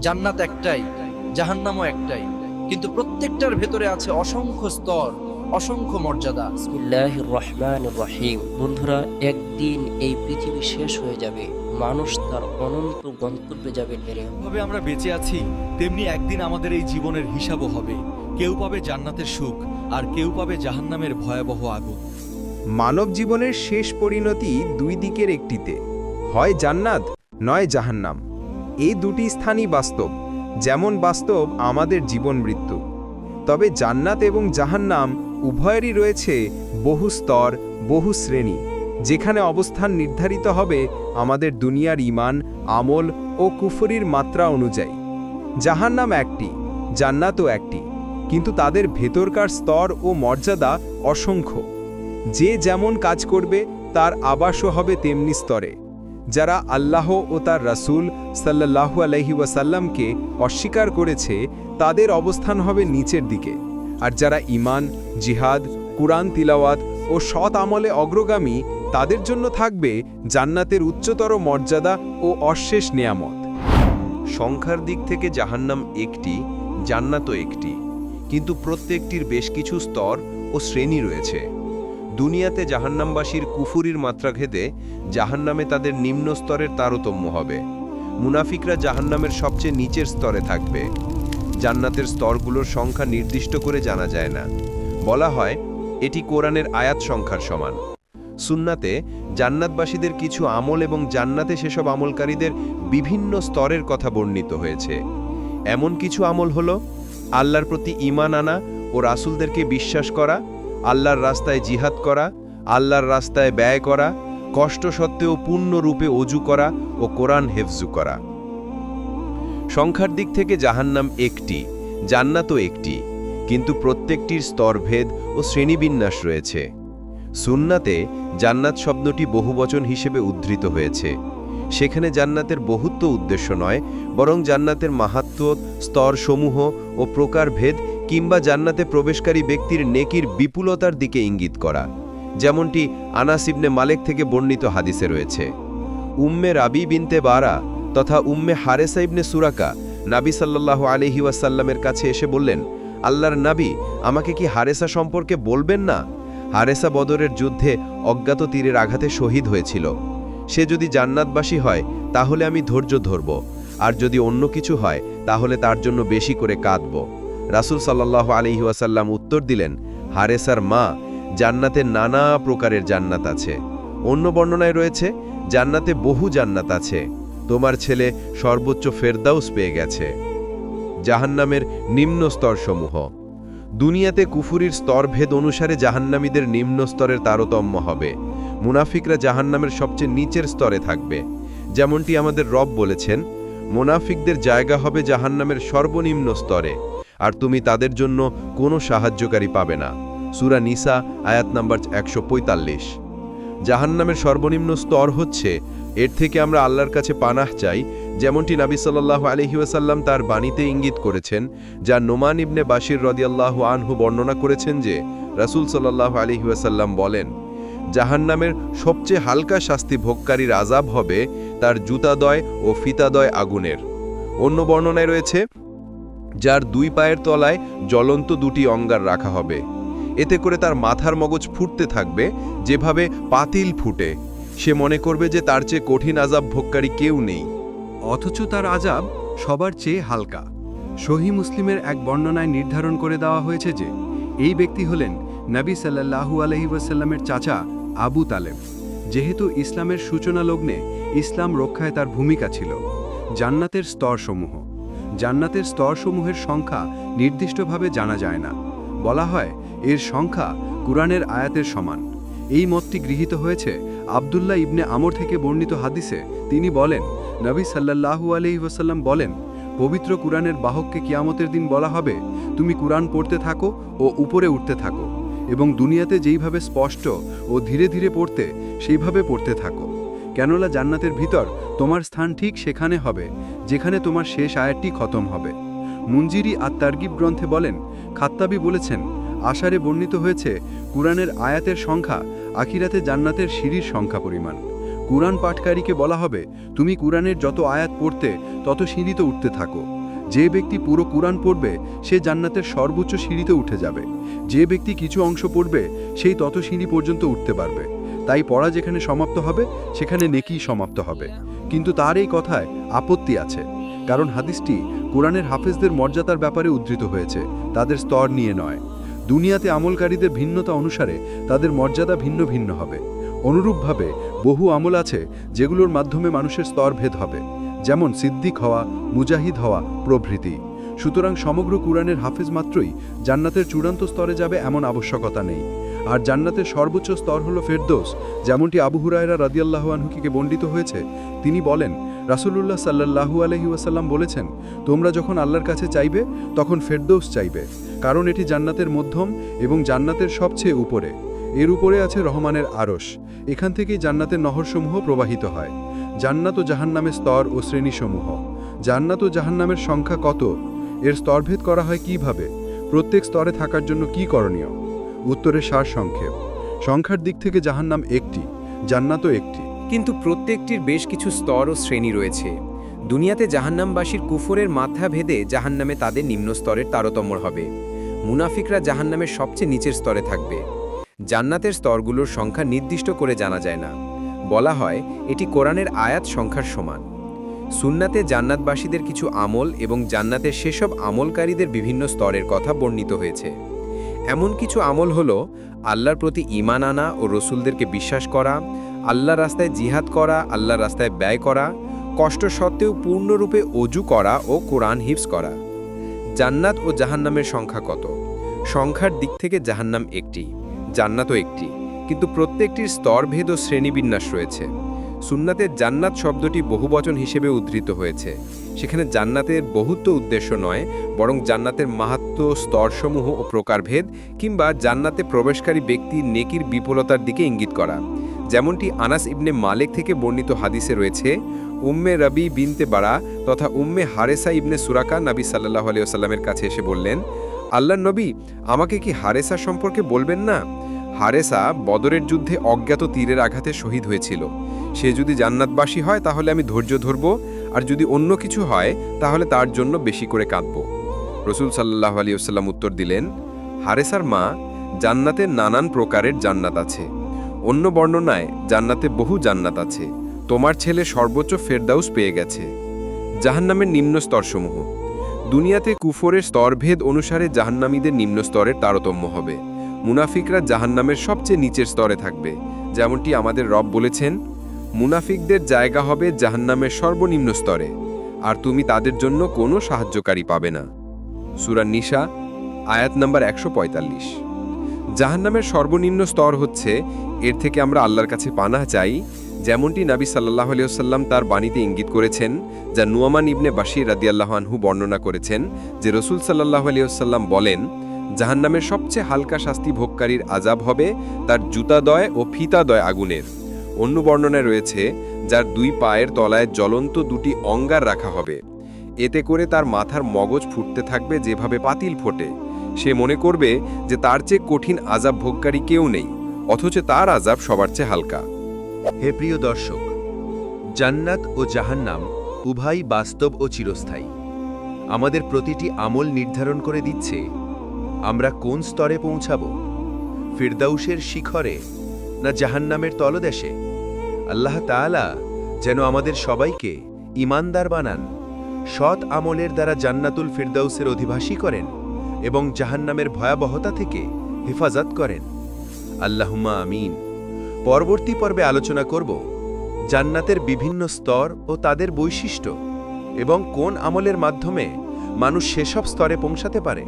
জান্নাত একটাই জাহান্নামও একটাই। কিন্তু প্রত্যেকটার ভেতরে আছে অসংখ্য স্তর অসংখ্য মর্যাদা। রহমান রহিম। বন্ধুরা একদিন এই পৃথিবী শেষ হয়ে যাবে। মানুষ তার অনন্ত গন্তব্যে যাবে হেরে। ভাবে আমরা বেঁচে আছি তেমনি একদিন আমাদের এই জীবনের হিসাবও হবে। কেউ পাবে জান্নাতের সুখ আর কেউ পাবে জাহান্নামের ভয়াবহ আগুন। মানব জীবনের শেষ পরিণতি দুই দিকের একটিতে। হয় জান্নাত নয় জাহান্নাম। এই দুটি স্থানই বাস্তব, যেমন বাস্তব আমাদের জীবন মৃত্যু। তবে জান্নাত এবং জাহান্নাম উভয়েরই রয়েছে বহু স্তর, বহু শ্রেণি, যেখানে অবস্থান নির্ধারিত হবে আমাদের দুনিয়ার ইমান আমল ও কুফরির মাত্রা অনুযায়ী। জাহান্নাম একটি, জান্নাতও একটি, কিন্তু তাদের ভেতরকার স্তর ও মর্যাদা অসংখ্য। যে যেমন কাজ করবে, তার আবাসও হবে তেমনি স্তরে। যারা আল্লাহ ও তার রাসূল সাল্লাল্লাহু আলাইহি ওয়াসাল্লামকে অস্বীকার করেছে, তাদের অবস্থান হবে নিচের দিকে। আর যারা ইমান জিহাদ, কুরআন তিলাওয়াত ও সৎ আমলে অগ্রগামী, তাদের জন্য থাকবে জান্নাতের উচ্চতর মর্যাদা ও অশেষ নেয়ামত। সংখ্যার দিক থেকে জাহান্নাম একটি, জান্নাতও একটি। কিন্তু প্রত্যেকটির বেশ কিছু স্তর ও শ্রেণি রয়েছে। দুনিয়াতে জাহান্নামবাসীর কুফুরির মাত্রা ঘেদে জাহান্নামে তাদের নিম্ন স্তরের তারতম্য হবে। মুনাফিকরা জাহান্নামের সবচেয়ে নিচের স্তরে থাকবে। জান্নাতের স্তরগুলোর সংখ্যা নির্দিষ্ট করে জানা যায় না। বলা হয়, এটি কোরআনের আয়াত সংখ্যার সমান। সুন্নাতে জান্নাতবাসীদের কিছু আমল এবং জান্নাতে সেসব আমলকারীদের বিভিন্ন স্তরের কথা বর্ণিত হয়েছে। এমন কিছু আমল হলো, আল্লাহর প্রতি ঈমান আনা ও রাসুলদেরকে বিশ্বাস করা আল্লাহর রাস্তায় জিহাদ করা, আল্লাহর রাস্তায় ব্যয় করা, কষ্ট সত্ত্বেও পূর্ণরূপে অজু করা ও কোরআন হেফজু করা। সংখ্যার দিক থেকে জাহান্নাম একটি, জান্নাতও একটি, কিন্তু প্রত্যেকটির স্তরভেদ ও শ্রেণীবিন্যাস রয়েছে। সুন্নাতে জান্নাত শব্দটি বহুবচন হিসেবে উদ্ধৃত হয়েছে। সেখানে জান্নাতের বহুত্ব উদ্দেশ্য নয়, বরং জান্নাতের মাহাত্ম স্তরসমূহ ও প্রকারভেদ কিংবা জান্নাতে প্রবেশকারী ব্যক্তির নেকির বিপুলতার দিকে ইঙ্গিত করা, যেমনটি আনাস ইবনে মালেক থেকে বর্ণিত হাদিসে রয়েছে। উম্মে রাবি বিনতে বারা তথা উম্মে হারেসা ইবনে সুরাকা নাবি সাল্লাল্লাহু আলহি ওয়াসাল্লামের কাছে এসে বললেন, আল্লাহর নাবি আমাকে কি হারেসা সম্পর্কে বলবেন না? হারেসা বদরের যুদ্ধে অজ্ঞাত তীরের আঘাতে শহীদ হয়েছিল। সে যদি জান্নাতবাসী হয়, তাহলে আমি ধৈর্য ধরব, আর যদি অন্য কিছু হয়, তাহলে তার জন্য বেশি করে কাঁদব। রাসূল সাল্লাহ আলহি ওয়াসাল্লাম উত্তর দিলেন হারেসার মা, জান্নাতে নানা প্রকারের জান্নাত আছে। অন্য বর্ণনায় রয়েছে, জান্নাতে বহু জান্নাত আছে। তোমার ছেলে সর্বোচ্চ ফেরদাউস পেয়ে গেছে। জাহান্নামের নিম্ন স্তরসমূহ দুনিয়াতে কুফুরির স্তরভেদ অনুসারে জাহান্নামীদের নিম্ন স্তরের তারতম্য হবে। মুনাফিকরা জাহান্নামের সবচেয়ে নিচের স্তরে থাকবে। যেমনটি আমাদের রব বলেছেন, মুনাফিকদের জায়গা হবে জাহান্নামের সর্বনিম্ন স্তরে। আর তুমি তাদের জন্য কোনো সাহায্যকারী পাবে না। সুরা নিসা, আয়াত নাম্বার একশো পঁয়তাল্লিশ। জাহান্নামের সর্বনিম্ন স্তর হচ্ছে, এর থেকে আমরা আল্লাহর কাছে পানাহ চাই, যেমনটি নাবি সাল্লাহ আলহিউসাল্লাম তার বাণীতে ইঙ্গিত করেছেন, যা নোমান ইবনে বাশির রদিয়াল্লাহ আনহু বর্ণনা করেছেন যে, রাসূল সাল্লাহ আলহিউসাল্লাম বলেন, জাহান্নামের সবচেয়ে হালকা শাস্তি ভোগকারীর আজাব হবে তার জুতাদয় ও ফিতাদয় আগুনের। অন্য বর্ণনায় রয়েছে যার দুই পায়ের তলায় জ্বলন্ত দুটি অঙ্গার রাখা হবে। এতে করে তার মাথার মগজ ফুটতে থাকবে, যেভাবে পাতিল ফুটে। সে মনে করবে যে তার চেয়ে কঠিন আজাব ভোগকারী কেউ নেই। অথচ তার আজাব সবার চেয়ে হালকা। সহি মুসলিমের এক বর্ণনায় নির্ধারণ করে দেওয়া হয়েছে যে, এই ব্যক্তি হলেন নবী সাল্লাল্লাহু আলহি ওয়াসাল্লামের চাচা আবু তালেব। যেহেতু ইসলামের সূচনা লগ্নে ইসলাম রক্ষায় তার ভূমিকা ছিল, জান্নাতের স্তরসমূহ। জান্নাতের স্তরসমূহের সংখ্যা নির্দিষ্টভাবে জানা যায় না। বলা হয়, এর সংখ্যা কুরআনের আয়াতের সমান। এই মতটি গৃহীত হয়েছে আবদুল্লাহ ইবনে আমর থেকে বর্ণিত হাদিসে। তিনি বলেন, নবী সাল্লাল্লাহু আলাইহি ওয়াসাল্লাম বলেন, পবিত্র কুরআনের বাহককে কিয়ামতের দিন বলা হবে, তুমি কুরআন পড়তে থাকো ও উপরে উঠতে থাকো এবং দুনিয়াতে যেইভাবে স্পষ্ট ও ধীরে ধীরে পড়তে, সেইভাবে পড়তে থাকো। কেননা জান্নাতের ভিতর তোমার স্থান ঠিক সেখানে হবে, যেখানে তোমার শেষ আয়াতটি খতম হবে। মুঞ্জিরি আর তার্গিব গ্রন্থে বলেন, খাত্তাবি বলেছেন, আশারে বর্ণিত হয়েছে, কুরআনের আয়াতের সংখ্যা আখিরাতে জান্নাতের সিঁড়ির সংখ্যা পরিমাণ। কুরআন পাঠকারীকে বলা হবে, তুমি কুরআনের যত আয়াত পড়তে, তত সিঁড়িতে উঠতে থাকো। যে ব্যক্তি পুরো কুরআন পড়বে, সে জান্নাতের সর্বোচ্চ সিঁড়িতে উঠে যাবে। যে ব্যক্তি কিছু অংশ পড়বে, সেই তত সিঁড়ি পর্যন্ত উঠতে পারবে। তাই পড়া যেখানে সমাপ্ত হবে, সেখানে নেকি সমাপ্ত হবে। কিন্তু তার এই কথায় আপত্তি আছে। কারণ হাদিসটি কোরআনের হাফেজদের মর্যাদার ব্যাপারে উদ্ধৃত হয়েছে। তাদের স্তর নিয়ে নয়। দুনিয়াতে আমলকারীদের ভিন্নতা অনুসারে তাদের মর্যাদা ভিন্ন ভিন্ন হবে। অনুরূপভাবে বহু আমল আছে, যেগুলোর মাধ্যমে মানুষের স্তরভেদ হবে। যেমন সিদ্দিক হওয়া, মুজাহিদ হওয়া, প্রভৃতি। সুতরাং সমগ্র কুরআনের হাফেজ মাত্রই জান্নাতের চূড়ান্ত স্তরে যাবে এমন আবশ্যকতা নেই। আর জান্নাতের সর্বোচ্চ স্তর হলো ফেরদৌস, যেমনটি আবু হুরায়রা রাদিয়াল্লাহু আনহুকে বর্ণিত হয়েছে। তিনি বলেন, রাসূলুল্লাহ সাল্লাল্লাহু আলাইহি ওয়াসাল্লাম বলেছেন, তোমরা যখন আল্লাহর কাছে চাইবে, তখন ফেরদৌস চাইবে, কারণ এটি জান্নাতের মধ্যম এবং জান্নাতের সবচেয়ে উপরে। এর উপরে আছে রহমানের আরশ। এখান থেকেই জান্নাতের নহরসমূহ প্রবাহিত হয়। জান্নাত ও জাহান্নামের স্তর ও শ্রেণীসমূহ। জান্নাত ও জাহান্নামের সংখ্যা কত? এর স্তরভেদ করা হয় কীভাবে? প্রত্যেক স্তরে থাকার জন্য কি করণীয়? উত্তরের সার সংক্ষেপ। সংখ্যার দিক থেকে জাহান্নাম একটি, জান্নাতও একটি। কিন্তু প্রত্যেকটির বেশ কিছু স্তর ও শ্রেণি রয়েছে। দুনিয়াতে জাহান্নামবাসীর কুফরের মাথা ভেদে জাহান্নামে তাদের নিম্ন স্তরের তারতম্য হবে। মুনাফিকরা জাহান্নামের সবচেয়ে নিচের স্তরে থাকবে। জান্নাতের স্তরগুলোর সংখ্যা নির্দিষ্ট করে জানা যায় না। বলা হয়, এটি কোরআনের আয়াত সংখ্যার সমান। সুন্নাতে জান্নাতবাসীদের কিছু আমল এবং জান্নাতের সেসব আমলকারীদের বিভিন্ন স্তরের কথা বর্ণিত হয়েছে। এমন কিছু আমল হলো, আল্লাহর প্রতি ঈমান আনা ও রসুলদেরকে বিশ্বাস করা, আল্লাহর রাস্তায় জিহাদ করা, আল্লাহর রাস্তায় ব্যয় করা, কষ্ট সত্ত্বেও পূর্ণরূপে অজু করা ও কোরআন হিফস করা। জান্নাত ও জাহান্নামের সংখ্যা কত? সংখ্যার দিক থেকে জাহান্নাম একটি, জান্নাতও একটি, কিন্তু প্রত্যেকটির স্তরভেদ ও শ্রেণীবিন্যাস রয়েছে। সুন্নাতে জান্নাত শব্দটি বহুবচন হিসেবে উদ্ধৃত হয়েছে। সেখানে জান্নাতের বহুত্ব উদ্দেশ্য নয়, বরং জান্নাতের মাহাত্ম, স্তরসমূহ ও প্রকারভেদ কিংবা জান্নাতে প্রবেশকারী ব্যক্তির নেকির বিপুলতার দিকে ইঙ্গিত করা। যেমনটি আনাস ইবনে মালেক থেকে বর্ণিত হাদিসে রয়েছে, উম্মে রবি বিনতে বাড়া তথা উম্মে হারেসা ইবনে সুরাকা নবী সাল্লাহ আলিয়াল্লামের কাছে এসে বললেন আল্লাহ নবী, আমাকে কি হারেসা সম্পর্কে বলবেন না? হারেসা বদরের যুদ্ধে অজ্ঞাত তীরের আঘাতে শহীদ হয়েছিল। সে যদি জান্নাতবাসী হয়, তাহলে আমি ধৈর্য ধরব আর যদি অন্য কিছু হয়, তাহলে তার জন্য বেশি করে কাঁদব। রসুল সাল্লাহ আলিয়াল্লাম উত্তর দিলেন, হারেসার মা, জান্নাতে নানান প্রকারের জান্নাত আছে। অন্য বর্ণনায় জান্নাতে বহু জান্নাত আছে। তোমার ছেলে সর্বোচ্চ ফেরদাউস পেয়ে গেছে। জাহান্নামের নিম্ন স্তরসমূহ দুনিয়াতে কুফরের স্তরভেদ অনুসারে জাহান্নামীদের নিম্ন স্তরের তারতম্য হবে। মুনাফিকরা জাহান্নামের সবচেয়ে নিচের স্তরে থাকবে, যেমনটি আমাদের রব বলেছেন মুনাফিকদের জায়গা হবে জাহান্নামের সর্বনিম্ন স্তরে, আর তুমি তাদের জন্য কোনো সাহায্যকারী পাবে না। সুরা নিশা আয়াত নাম্বার একশো পঁয়তাল্লিশ। জাহান্নামের সর্বনিম্ন স্তর হচ্ছে, এর থেকে আমরা আল্লাহর কাছে পানা চাই, যেমনটি নাবি সাল্লাহ আলিয়াল্লাম তার বাণীতে ইঙ্গিত করেছেন, যা নুয়ামান ইবনে বাশির রাদিয়াল্লাহ আনহু বর্ণনা করেছেন, যে রসুল সাল্লাহ আলিয়াল্লাম বলেন, জাহান্নামের সবচেয়ে হালকা শাস্তি ভোগকারীর আজাব হবে তার জুতাদয় ও ফিতাদয় আগুনের। অন্য বর্ণনায় রয়েছে, যার দুই পায়ের তলায় জ্বলন্ত দুটি অঙ্গার রাখা হবে। এতে করে তার মাথার মগজ ফুটতে থাকবে যেভাবে পাতিল ফোটে। সে মনে করবে যে তার চেয়ে কঠিন আজাব ভোগকারী কেউ নেই, অথচ তার আজাব সবার চেয়ে হালকা। হে প্রিয় দর্শক, জান্নাত ও জাহান্নাম উভয়ই বাস্তব ও চিরস্থায়ী। আমাদের প্রতিটি আমল নির্ধারণ করে দিচ্ছে, আমরা কোন স্তরে পৌঁছাব? ফিরদাউসের শিখরে না জাহান্নামের তলদেশে? আল্লাহ তাআলা যেন আমাদের সবাইকে ইমানদার বানান, সৎ আমলের দ্বারা জান্নাতুল ফিরদাউসের অধিবাসী করেন এবং জাহান্নামের ভয়াবহতা থেকে হেফাজত করেন। আল্লাহুম্মা আমিন। পরবর্তী পর্বে আলোচনা করব জান্নাতের বিভিন্ন স্তর ও তাদের বৈশিষ্ট্য এবং কোন আমলের মাধ্যমে মানুষ সেসব স্তরে পৌঁছাতে পারে।